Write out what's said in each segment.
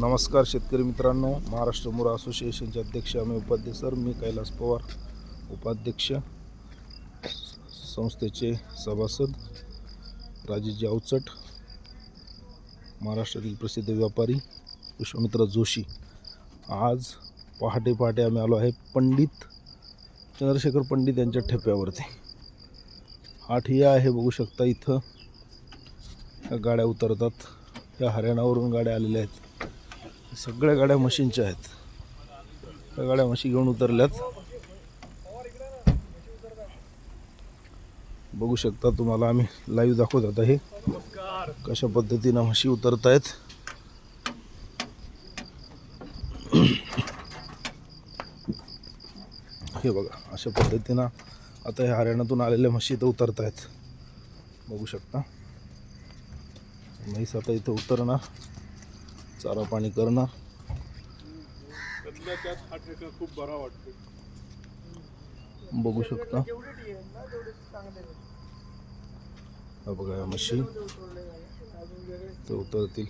नमस्कार शेतकरी मित्रांनो महाराष्ट्र मुरा असोसिएशनचे अध्यक्ष आम्ही उपाध्यक्ष सर मी कैलास पवार उपाध्यक्ष संस्थेचे सभासद राजेजी अवचट महाराष्ट्रातील प्रसिद्ध व्यापारी विश्वमित्र जोशी. आज पहाटे पहाटे आम्ही आलो आहे पंडित चंद्रशेखर पंडित यांच्या ठेप्यावरती. हा ठिया आहे बघू शकता इथं. गाड्या उतरतात. या हरियाणावरून गाड्या आलेल्या आहेत. सगळ्या गाड्या मशीनच्या आहेत. त्या गाड्या म्हशी घेऊन उतरल्यात. बघू शकता तुम्हाला आम्ही लाईव्ह दाखवत आता हे. कशा पद्धतीनं म्हशी उतरतायत. हे बघा अशा पद्धतीनं आता हे हरियाणातून आलेल्या म्हशी इथं उतरत आहेत बघू शकता. म्हैस आता इथं उतरणार. चारा पाणी करणार. खूप बरा वाटतो बघू शकता. हा बघा या म्हशी ते उतरतील.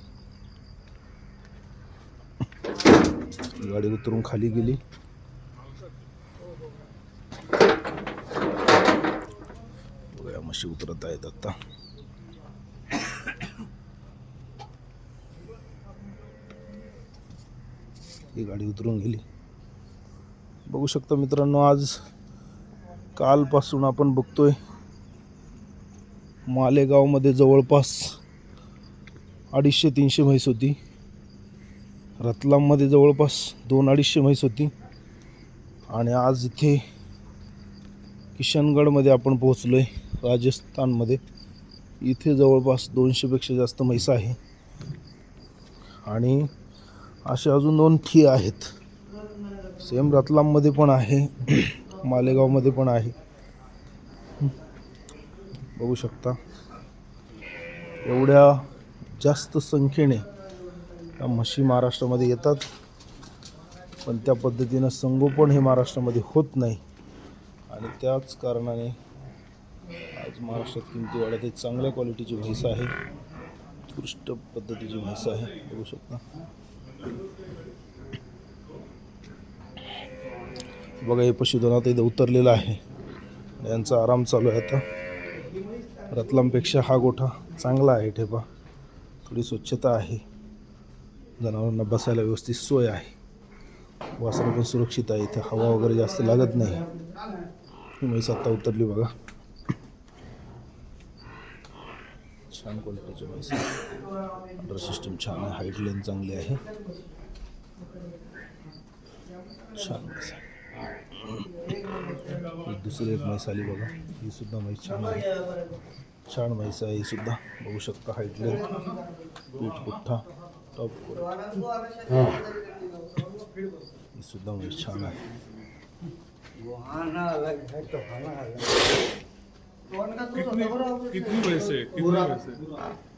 गाडी उतरून खाली गेली. बघा या म्हशी उतरत आहेत आता. ही गाडी उतरून गेली. बघू शकता मित्रांनो आज कालपासून आपण बघतोय मालेगावमध्ये जवळपास अडीचशे तीनशे म्हैस होती. रतलाममध्ये जवळपास दोन अडीचशे म्हैस होती. आणि आज इथे किशनगडमध्ये आपण पोहोचलो आहे राजस्थानमध्ये. इथे जवळपास दोनशेपेक्षा जास्त म्हैस आहे. आणि असे अजून दोन थी आहेत. सेम रतलाममध्ये पण आहे. मालेगावमध्ये पण आहे. बघू शकता. एवढ्या जास्त संख्येने या म्हशी महाराष्ट्रामध्ये येतात. पण त्या पद्धतीनं संगोपन हे महाराष्ट्रामध्ये होत नाही. आणि त्याच कारणाने आज महाराष्ट्रात किमती वाढत आहे चांगल्या क्वालिटीची म्हैस आहे. उत्कृष्ट पद्धतीची म्हैस आहे. बघू शकता. बघा हे पशुधन आता इथं उतरलेलं आहे. यांचा आराम चालू आहे आता. रतलामपेक्षा हा गोठा चांगला आहे ठेपा. थोडी स्वच्छता आहे. जनावरांना बसायला व्यवस्थित सोय आहे. वासरं पण सुरक्षित आहे. इथं हवा वगैरे जास्त लागत नाही. ही म्हैस आत्ता उतरली बघा. छान क्वालिटीची म्हैस आहे अंडर सिस्टम छान आहे. हाईट लेन चांगली आहे. छान म्हैस आहे ही दुसरी एक म्हैस आली बघा. ही सुद्धा म्हैस छान आहे. छान म्हैस आहे ही सुद्धा. बघू शकता हाईट लेन पीठ पुठ्ठा. टॉप ही सुद्धा म्हैस छान आहे. कितनी कितनी पैसे कितनी पैसे?